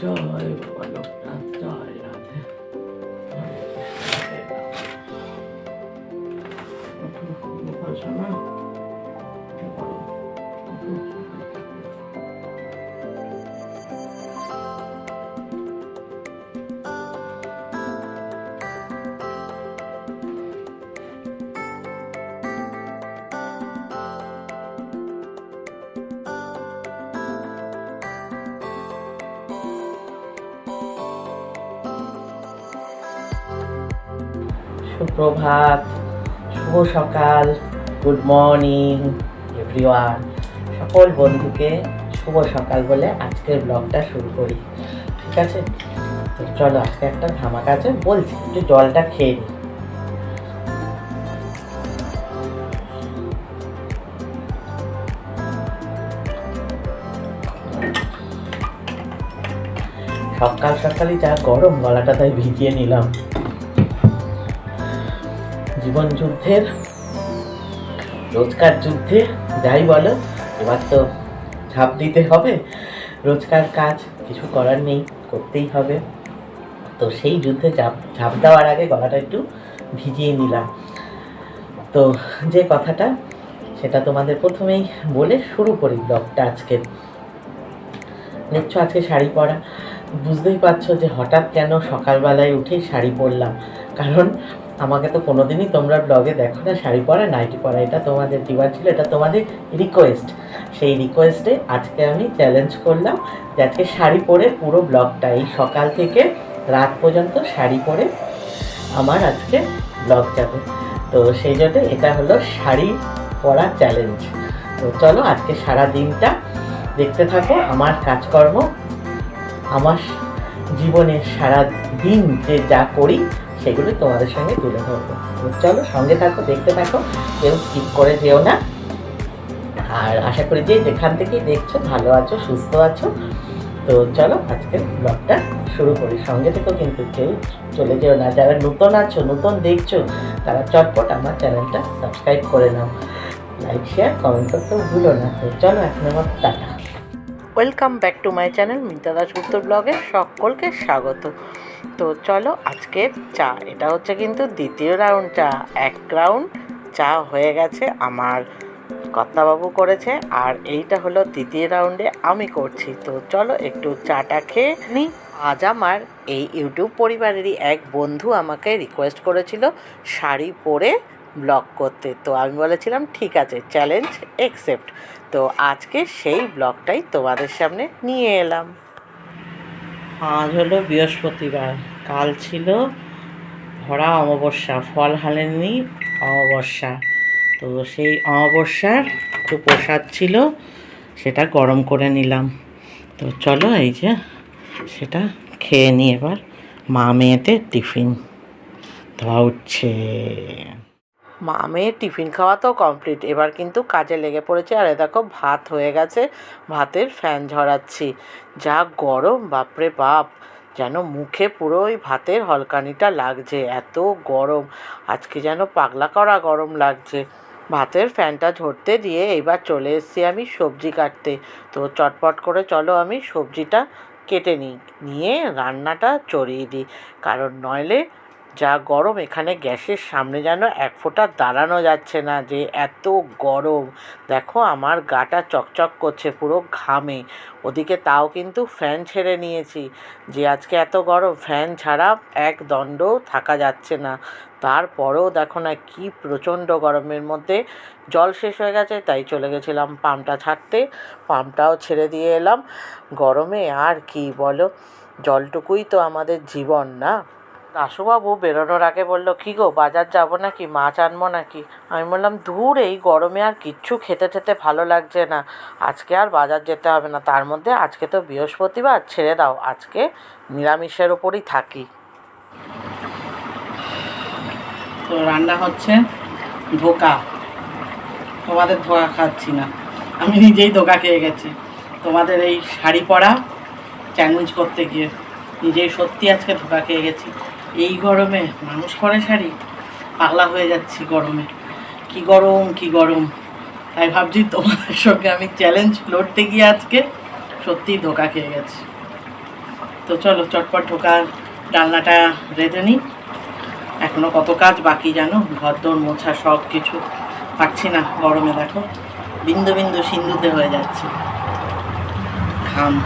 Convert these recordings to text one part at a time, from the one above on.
জয় বাবা লোকনাথ সুপ্রভাত, শুভ সকাল, গুড মর্নিং, এভরিওয়ান। সকল বন্ধুকে শুভ সকাল বলে আজকের ব্লগটা শুরু করি। ঠিক আছে? চলো, আজকে একটা ধামাকা আছে, বলছি, একটু জলটা খেয়ে নিই। সকাল সকালই যা গরম, গলাটা তাই ভিজিয়ে নিলাম। জীবন যুদ্ধের, রোজকার যুদ্ধে, যাই বলো, এবার তো ঝাঁপ দিতে হবে। রোজকার কাজ কিছু করার নেই, করতেই হবে। তো সেই যুদ্ধে ঝাঁপ ঝাঁপ দেওয়ার আগে গলাটা একটু ভিজিয়ে নিলাম। তো যে কথাটা, সেটা তোমাদের প্রথমেই বলে শুরু করি ব্লগটা আজকে। দেখছ আজকে শাড়ি পরা, বুঝতেই পারছ যে হঠাৎ কেন সকালবেলায় উঠেই শাড়ি পরলাম। কারণ আমাকে তো কোনোদিনই তোমরা ব্লগে দেখো না, শাড়ি পরা নাইটি পরা, এটা তোমাদের দিবার ছিল, এটা তোমাদের রিকোয়েস্ট সেই রিকোয়েস্টে আজকে আমি চ্যালেঞ্জ করলাম যে আজকে শাড়ি পরে পুরো ব্লগটা এই সকাল থেকে রাত পর্যন্ত শাড়ি পরে আমার আজকে ব্লগ যাবে। তো সেই জন্য এটা হলো শাড়ি পরা চ্যালেঞ্জ তো চলো আজকে সারা দিনটা দেখতে থাকো, আমার কাজকর্ম, আমার জীবনের সারা দিন যে যা করি সেগুলো তোমাদের সঙ্গে তুলে ধরবো। চলো সঙ্গে থাকো, দেখতে থাকো, কেউ স্কিপ করে যেও না। আর আশা করি যে যেখান থেকে দেখছ, ভালো আছো, সুস্থ আছো, তো চলো আজকে ব্লগটা শুরু করি। সঙ্গে থেকেও কিন্তু কেউ চলে যেও না। যারা নতুন আছো, নতুন দেখছ, তারা চটপট আমার চ্যানেলটা সাবস্ক্রাইব করে নাও। লাইক শেয়ার কমেন্ট করতেও ভুলো না। তো চলো এখন আমার tata. Welcome back to my channel Mita Das উত্তর ব্লগে সকলকে স্বাগত। তো চলো আজকের চা। এটা হচ্ছে কিন্তু দ্বিতীয় রাউন্ড চা। এক রাউন্ড চা হয়ে গেছে আমার কর্তাবাবু করেছে আর এইটা হলো দ্বিতীয় রাউন্ডে আমি করছি। তো চলো একটু চাটা খেয়ে নিই আজ আমার এই ইউটিউব পরিবারেরই এক বন্ধু আমাকে রিকোয়েস্ট করেছিল শাড়ি পরে ব্লগ করতে। তো আমি বলেছিলাম, ঠিক আছে চ্যালেঞ্জ একসেপ্ট তো আজকে সেই ব্লগটাই তোমাদের সামনে নিয়ে এলাম। আজ হলো বৃহস্পতিবার। কাল ছিল ভরা অমাবস্যা, ফল হালেনি অমাবস্যা। তো সেই অমাবস্যার একটু প্রসাদ ছিল, সেটা গরম করে নিলাম। তো চলো এই যে সেটা খেয়ে নিই এবার। মা মেয়েতে টিফিন। ধোয়া উঠছে। মা মেয়ের টিফিন খাওয়া তো কমপ্লিট এবার কিন্তু কাজে লেগে পড়েছে, আর দেখো ভাত হয়ে গেছে, ভাতের ফ্যান ঝরাচ্ছি। যা গরম, বাপরে বাপ! যেন মুখে পুরো ওই ভাতের হলকানিটা লাগছে, এত গরম। আজকে যেন পাগলা করা গরম লাগছে। ভাতের ফ্যানটা ঝরতে দিয়ে এবার চলে এসেছি আমি সবজি কাটতে। তো চটপট করে চলো আমি সবজিটা কেটে নিই, নিয়ে রান্নাটা চড়িয়ে দিই। কারণ নইলে যা গরম এখানে গ্যাসের সামনে যেন এক ফোঁটা দাঁড়ানো যাচ্ছে না যে এত গরম। দেখো আমার গাটা চকচক করছে পুরো ঘামে। ওদিকে তাও কিন্তু ফ্যান ছেড়ে নিয়েছি। যে আজকে এত গরম, ফ্যান ছাড়া এক দণ্ড থাকা যাচ্ছে না। তারপরেও দেখো না কি প্রচণ্ড গরমের মধ্যে। জল শেষ হয়ে গেছে, তাই চলে গেছিলাম পাম্পটা ছাড়তে। পাম্পটাও ছেড়ে দিয়ে এলাম। গরমে আর কি বলো? জলটুকুই তো আমাদের জীবন, না? দাশুবাবু বেরোনোর আগে বলল, কী গো, বাজার যাব নাকি? মাছ আনব নাকি? আমি বললাম, ধুর, এই গরমে আর কিচ্ছু খেতে খেতে ভালো লাগছে না। আজকে আর বাজার যেতে হবে না। তার মধ্যে আজকে তো বৃহস্পতিবার, ছেড়ে দাও। আজকে নিরামিষের ওপরই থাকি। তো রান্না হচ্ছে ধোকা। তোমাদের ধোকা খাচ্ছি না। আমি নিজেই ধোকা খেয়ে গেছি। তোমাদের এই শাড়ি পরা চ্যালেঞ্জ করতে গিয়ে নিজেই সত্যি আজকে ধোকা খেয়ে গেছি। এই গরমে মানুষ পরে শাড়ি? পাগলা হয়ে যাচ্ছি গরমে। কি গরম কি গরম। তাই ভাবছি তোমাদের সঙ্গে আমি চ্যালেঞ্জ লড়তে গিয়ে আজকে সত্যিই ধোকা খেয়ে গেছি। তো চলো, চটপট ঢোকার ডালনাটা রেঁধে নিই। এখনও কত কাজ বাকি জানো? ঘর দোর মোছা সব কিছু। পাচ্ছি না গরমে, দেখো। বিন্দু বিন্দু সিন্ধুতে হয়ে যাচ্ছে। ঘাম।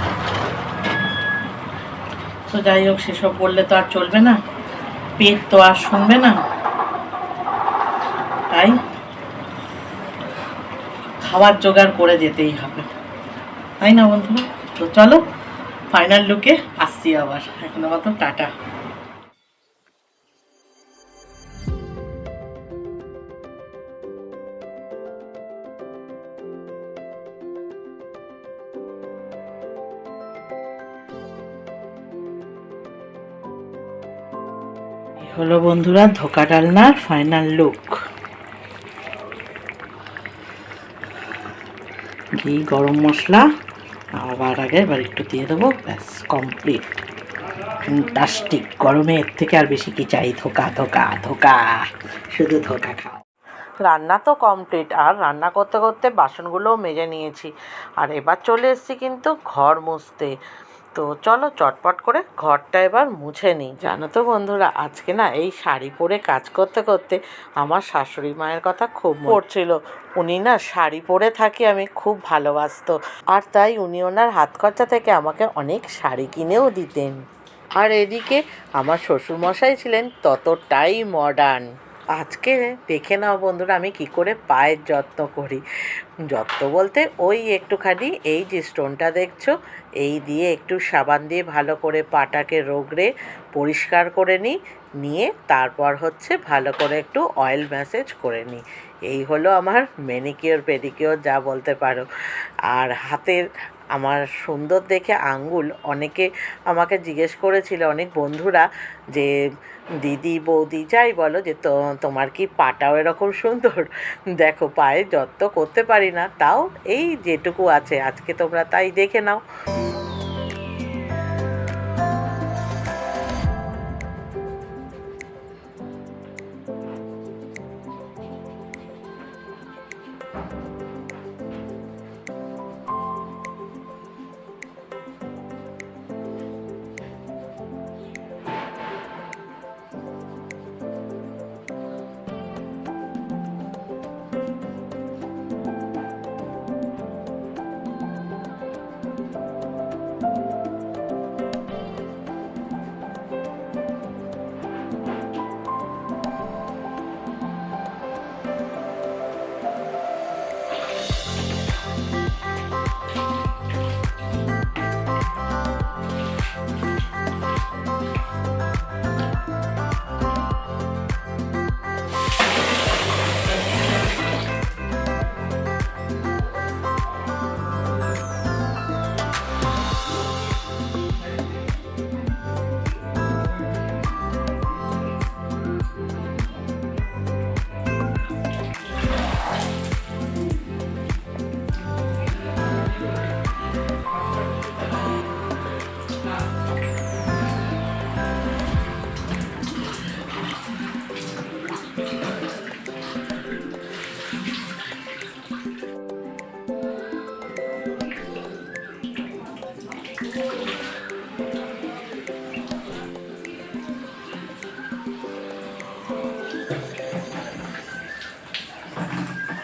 তো যাই হোক, সেসব বললে তো আর চলবে না। পেট তো আর শুনবে না। তাই খাবার জোগাড় করে যেতেই হবে। তাই না বন্ধুরা? তো চলো ফাইনাল লুকে আসছি আবার। এখন আমার তো টাটা। হলো বন্ধুরা ধোকা ডালনার ফাইনাল লুক ঘি, গরম মশলা, আবার আগে এবার একটু দিয়ে দেবো, ব্যাস কমপ্লিট ফ্যান্টাস্টিক গরমে এর থেকে আর বেশি কি চাই? ধোকা ধোকা ধোকা, শুধু ধোকা খাও। রান্না তো কমপ্লিট আর রান্না করতে করতে বাসনগুলোও মেজে নিয়েছি। আর এবার চলে এসেছি কিন্তু ঘর মুছতে। তো চলো চটপট করে ঘরটা এবার মুছে নিই। জানো তো বন্ধুরা, আজকে না এই শাড়ি পরে কাজ করতে করতে আমার শাশুড়ি মায়ের কথা খুব পড়ছিল। উনি না শাড়ি পরে থাকি আমি খুব ভালোবাসতো। আর তাই উনি ওনার হাত খরচা থেকে আমাকে অনেক শাড়ি কিনেও দিতেন। আর এদিকে আমার শ্বশুরমশাই ছিলেন ততটাই মডার্ন আজকে দেখে নাও বন্ধুরা আমি কি করে পায়ের যত্ন করি। যত্ন বলতে ওই একটুখানি এই যে স্টোনটা দেখছ, এই দিয়ে একটু সাবান দিয়ে ভালো করে পাটাকে রোগড়ে পরিষ্কার করে নিই, নিয়ে তারপর হচ্ছে ভালো করে একটু অয়েল ম্যাসেজ করে নিই। এই হলো আমার ম্যানিকিওর পেডিকিওর যা বলতে পারো। আর হাতের আমার সুন্দর দেখে আঙ্গুল অনেকে আমাকে জিজ্ঞেস করেছিল, অনেক বন্ধুরা যে, দিদি, বৌদি, যাই বলো যে, তো তোমার কি পাটাও এরকম সুন্দর? দেখো, পায়ে যত্ন করতে পারি না, তাও এই যেটুকু আছে, আজকে তোমরা তাই দেখে নাও।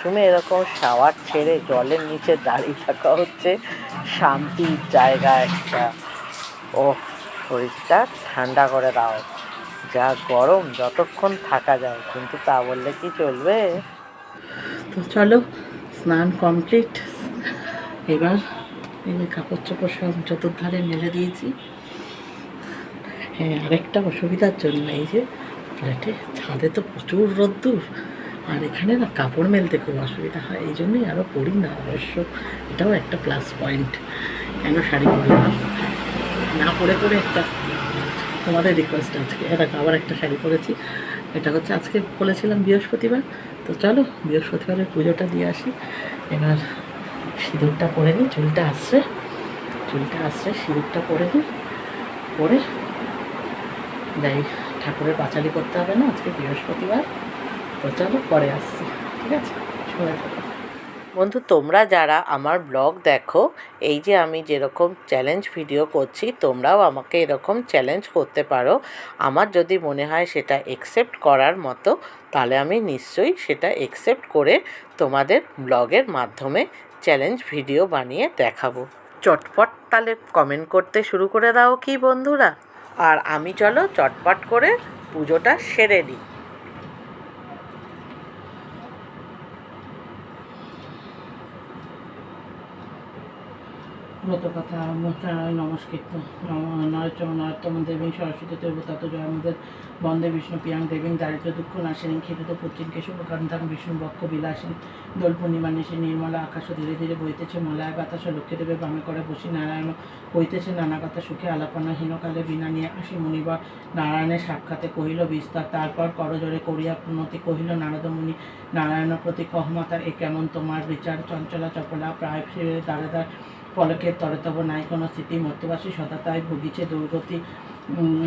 তুমি এরকম শাওয়ার ছেড়ে জলের নিচে দাঁড়িয়ে থাকা হচ্ছে শান্তির জায়গা একটা। ও শরীরটা ঠান্ডা করে দাও। যা গরম যতক্ষণ থাকা যায়, কিন্তু তা বললে কি চলবে? তো চলো, স্নান কমপ্লিট এবার এই কাপড় চোপড় সব চতুর্ধারে মেলে দিয়েছি। হ্যাঁ আরেকটা অসুবিধার জন্য এই যে ফ্ল্যাটে ছাদে তো প্রচুর রোদ্দুর। আর এখানে না কাপড় মেলতে খুব অসুবিধা হয়, এই জন্যই আরও পরি না, অবশ্য এটাও একটা প্লাস পয়েন্ট কেন শাড়ি পরি না? না পরে পরে একটা তোমাদের রিকোয়েস্ট আজকে। এটা আবার একটা শাড়ি পরেছি। এটা হচ্ছে আজকে বলেছিলাম বৃহস্পতিবার। তো চলো, বৃহস্পতিবারের পুজোটা দিয়ে আসি। এবার সিঁদুরটা পরে নিই, চুলটা আসছে চুলটা আসছে সিঁদুরটা পরে নিই। পরে যাই, ঠাকুরের পাঁচালি করতে হবে না আজকে বৃহস্পতিবার। তো চলো পরে আসছি, ঠিক আছে? সবাই থাকো। বন্ধু, তোমরা যারা আমার ব্লগ দেখো, এই যে আমি যেরকম চ্যালেঞ্জ ভিডিও করছি, তোমরাও আমাকে এরকম চ্যালেঞ্জ করতে পারো। আমার যদি মনে হয় সেটা একসেপ্ট করার মতো, তাহলে আমি নিশ্চয়ই সেটা একসেপ্ট করে তোমাদের ব্লগের মাধ্যমে চ্যালেঞ্জ ভিডিও বানিয়ে দেখাবো। চটপট তাহলে কমেন্ট করতে শুরু করে দাও কি বন্ধুরা? আর আমি চলো চটপট করে পুজোটা সেরে নিই। ব্রত কথা নমস্কৃত নরতম দেবী সরস্বতী দেবতত জয় আমাদের, বন্দে বিষ্ণু পিয়াং দেবী দারিদ্র দুঃখ নাশিনী ক্ষিতিত পুত্রিনকে শুভকান্তাং বিষ্ণু, বক্ষ বিলাসিনী, দোল পূর্ণিমা নিশি, নির্মলা আকাশ ধীরে ধীরে বইতেছে, মলায় বাতাস, লক্ষ্মী দেবে বামে করে বসি, নারায়ণ বইতেছে নানা কথা, সুখে আলাপনা, হীনকালে বিনা নিয়ে আসি মনিবার নারায়ণের সাক্ষাতে কহিল, বিস্তার, তারপর করজোরে করিয়া প্রণতি কহিল নারদমুনি নারায়ণ প্রতি কহমাতার এ কেমন তোমার বিচার, চঞ্চলা চপলা, প্রায় ফিরে দাঁড়ে দাঁড় পলকের তরতব নাই কোনো স্থিতি মর্তবাসী সদাতায় ভুগিছে দুর্গতি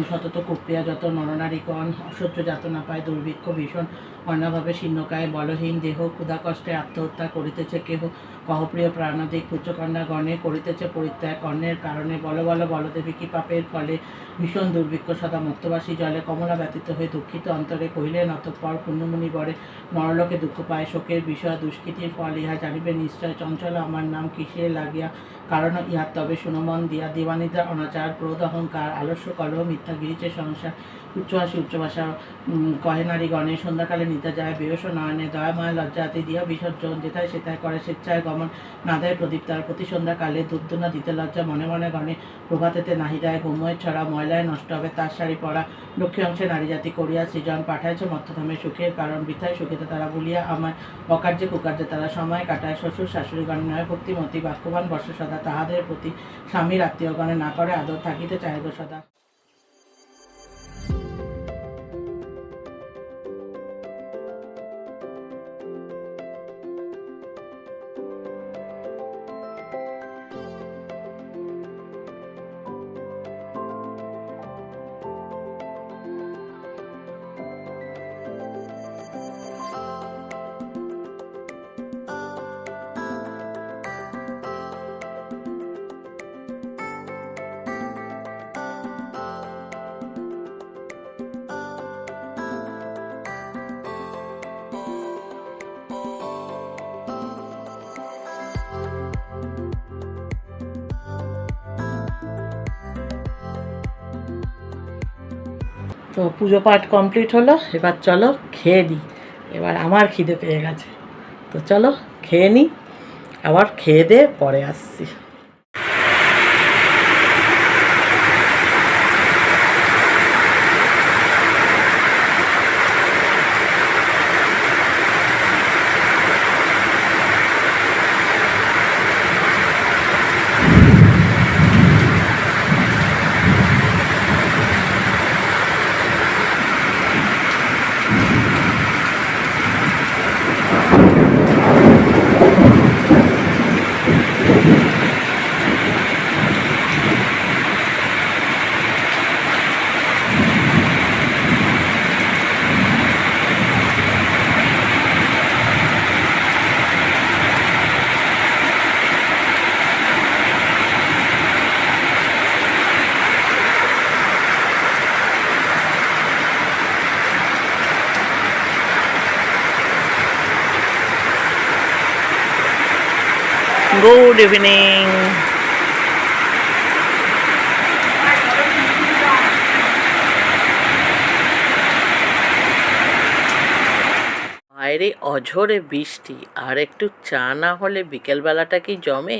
সতত কুপ্রিয়া যত নরনারীগণ, অসহ্য যাতনা পায় দুর্ভিক্ষ ভীষণ। অন্যভাবে শীর্ণকায়, বলহীন দেহ, ক্ষুধা কষ্টে আত্মহত্যা করিতেছে কেহ। কহপ্রিয় প্রাণাদিক পুচ্চকন্যা গণে করিতেছে পরিত্যাগ। কর্ণের কারণে বল বল, বলদেবী কি পাপের ফলে ভীষণ দুর্ভিক্ষ সদা মত্তবাসী জলে কমলা ব্যতীত হয়ে দুঃখিত অন্তরে কহিলেন, অতঃপর পুণ্যমণি বরে নরলোকে দুঃখ পায়, শোকের বিষয়, দুষ্কৃতির ফল ইহা জানিবে নিশ্চয়। চঞ্চল, আমার নাম কিসে লাগিয়া কারণ ইহার তবে সুনমন দিয়া। দিবানিদ্রা, অনাচার, ক্রোধ, অহংকার, আলস্য, কলহ, মিথ্যা গিরিচে সংসার উচ্চভাষা উম, কহে নারী গণে সন্ধ্যাকালে নিতে যায় বেয়স নয়নে দয়াময় লজ্জাতি দিয়া বিসর্জন যেথায় সেথায় করে স্বেচ্ছায় গমন না দেয় প্রদীপ তার। প্রতি সন্ধ্যাকালে দুধদুনা দিতে লজ্জা মনে মনে গণে প্রভাতেতে নাহি দেয় ঘুমোয় ছড়া ময়লায় নষ্ট হবে তার শাড়ি পরা লক্ষ্মী অংশে নারী জাতি করিয়া সৃজন পাঠাইছে মধ্যধামে সুখের কারণ বৃথায় সুখিতে তারা বলিয়া আমার অকার্যে কুকার্যে তারা সময় কাটায় শ্বশুর শাশুড়িগণ নয় ভক্তিমতী বাক্যবান বর্ষ সদা তাহাদের প্রতি স্বামীর আত্মীয়গণে না করে আদর থাকিতে চাইব সদা। তো পুজো পাঠ কমপ্লিট হলো, এবার চলো খেয়ে নিই এবার আমার খিদে পেয়ে গেছে। তো চলো খেয়ে নিই আবার খেয়ে দিয়ে পরে আসছি। গুড ইভিনিং বাইরে অঝরে বৃষ্টি, আর একটু চা না হলে বিকেলবেলাটা কি জমে?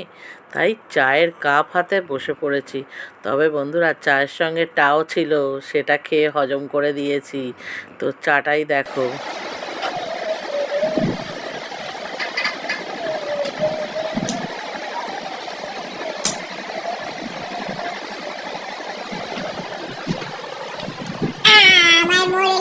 তাই চায়ের কাপ হাতে বসে পড়েছি। তবে বন্ধুরা, চায়ের সঙ্গে টাও ছিল, সেটা খেয়ে হজম করে দিয়েছি। তো চাটাই দেখো।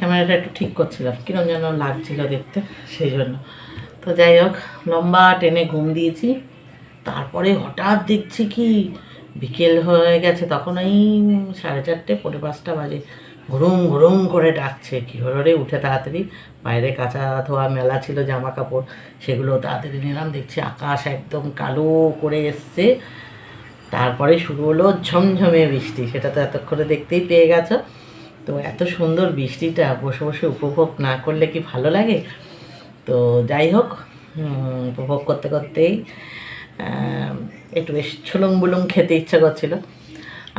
ক্যামেরাটা একটু ঠিক করছিলাম, কিরম যেন লাগছিল দেখতে, সেই জন্য। তো যাই হোক, লম্বা টেনে ঘুম দিয়েছি। তারপরে হঠাৎ দেখছি কি, বিকেল হয়ে গেছে, তখন এই সাড়ে চারটে, পৌনে পাঁচটা বাজে। ঘুরুম ঘুরুম করে ডাকছে, কি হরে উঠে তাড়াতাড়ি। বাইরে কাঁচা ধোয়া মেলা ছিল জামা কাপড় সেগুলো তাড়াতাড়ি নিলাম, দেখছি আকাশ একদম কালো করে এসছে। তারপরে শুরু হলো ঝমঝমে বৃষ্টি, সেটা তো এতক্ষণে দেখতেই পেয়ে গেছো। তো এত সুন্দর বৃষ্টিটা বসে বসে উপভোগ না করলে কি ভালো লাগে? তো যাই হোক উপভোগ করতে করতেই একটু বেশ ছুলুং বুলুং খেতে ইচ্ছা করছিল।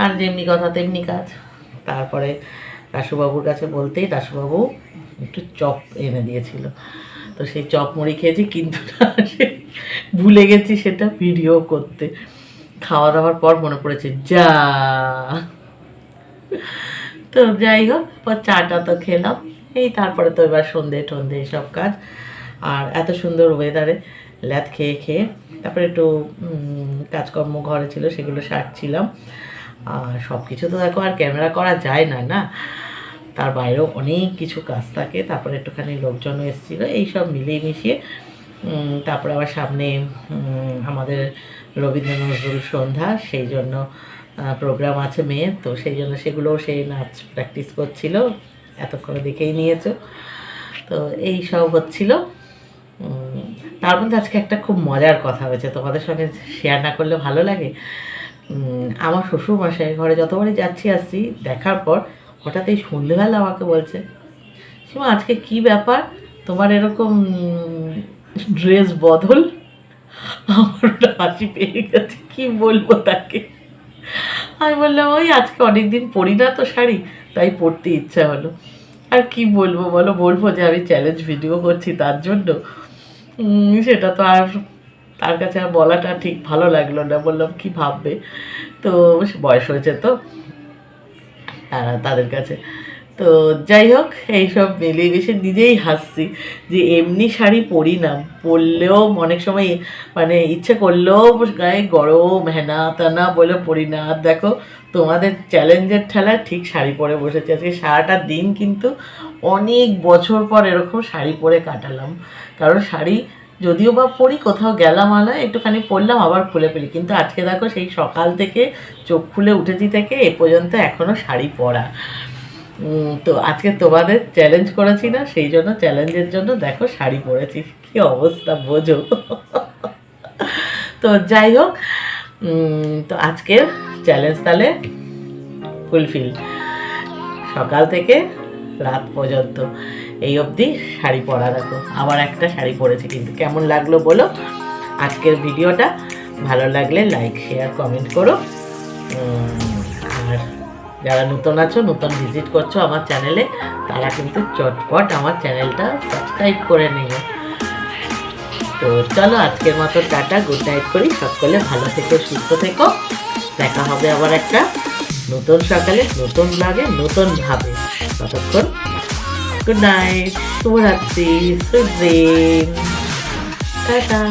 আর যেমনি কথা তেমনি কাজ। তারপরে দাশুবাবুর কাছে বলতেই দাশুবাবু একটু চপ এনে দিয়েছিল। তো সেই চপ মুড়ি খেয়েছি, কিন্তু ভুলে গেছি সেটা ভিডিও করতে। খাওয়া দাওয়ার পর মনে পড়েছে, যা। তো যাই হোক পর চাটা তো খেলাম। এই তারপরে তো এবার সন্ধে টন্ধে সব কাজ। আর এত সুন্দর ওয়েদারে ল্যাদ খেয়ে খেয়ে, তারপরে একটু কাজকর্ম ঘরে ছিল, সেগুলো সারছিলাম। আর সব কিছু তো দেখো, আর ক্যামেরা করা যায় না না? তার বাইরেও অনেক কিছু কাজ থাকে। তারপরে একটুখানি লোকজনও এসেছিল এইসব মিলিয়ে মিশিয়ে। তারপরে আবার সামনে আমাদের রবীন্দ্র নজরুল সন্ধ্যা, সেই জন্য প্রোগ্রাম আছে মেয়ের তো সেই জন্য সেগুলোও সেই নাচ প্র্যাকটিস করছিল, এতক্ষণ দেখেই নিয়েছো। তো এই সব হচ্ছিল। তার মধ্যে আজকে একটা খুব মজার কথা হয়েছে, তোমাদের সঙ্গে শেয়ার না করলে ভালো লাগে। আমার শ্বশুর মশাই ঘরে যতবারই যাচ্ছি, আসছি, দেখার পর হঠাৎ এই সন্ধেবেলা আমাকে বলছে, সীমা, আজকে কি ব্যাপার? তোমার এরকম ড্রেস বদল? আমার হাসি পেয়ে গেছে, কি বলব তাকে? আমি বললাম, ওই আজকে অনেক দিন পরি না তো শাড়ি? তাই পরতে ইচ্ছা হলো। আর কি বলব বলো, বলব যে আমি চ্যালেঞ্জ ভিডিও করছি তার জন্য। সেটা তো আর তার কাছে আর বলাটা ঠিক ভালো লাগল না। বললাম, কি ভাববে? তো বয়স হয়েছে তো, তারা তাদের কাছে তো যাই হোক, এইসব মিলিয়ে নিজেই হাসছি যে এমনি শাড়ি পরি না। পরলেও অনেক সময় মানে ইচ্ছে করলেও গায়ে গরম হেনা তানা বলে পরি না। আর দেখো, তোমাদের চ্যালেঞ্জের ঠেলা ঠিক শাড়ি পরে বসেছি। আজকে সারাটা দিন কিন্তু অনেক বছর পর এরকম শাড়ি পরে কাটালাম। কারণ শাড়ি যদিও বা পরি, কোথাও গেলাম আলা একটুখানি পরলাম, আবার খুলে ফেলি। কিন্তু আজকে দেখো, সেই সকাল থেকে চোখ খুলে উঠেছি থেকে এ পর্যন্ত এখনও শাড়ি পরা। তো আজকে তোমাদের চ্যালেঞ্জ করেছি না, সেই জন্য চ্যালেঞ্জের জন্য দেখো শাড়ি পরেছি। কি অবস্থা, বোঝো। তো যাই হোক তো আজকের চ্যালেঞ্জ তাহলে ফুলফিল সকাল থেকে রাত পর্যন্ত এই অবধি শাড়ি পরা দেখো। আবার একটা শাড়ি পরেছি, কিন্তু কেমন লাগল বলো? আজকের ভিডিওটা ভালো লাগলে লাইক শেয়ার কমেন্ট করো। আর যারা নতুন আছো, নতুন ভিজিট করছ আমার চ্যানেলে তারা কিন্তু চটপট আমার চ্যানেলটা সাবস্ক্রাইব করে নিও। তো চলো আজকের মতো টাটা গুড নাইট করি। সকলে ভালো থেকো, সুস্থ থেকো। দেখা হবে আবার একটা নতুন সকালে, নতুন লাগে নতুন ভাবে। ততক্ষণ গুড নাইট শুভরাত্রি সুইট ড্রিম টাটা।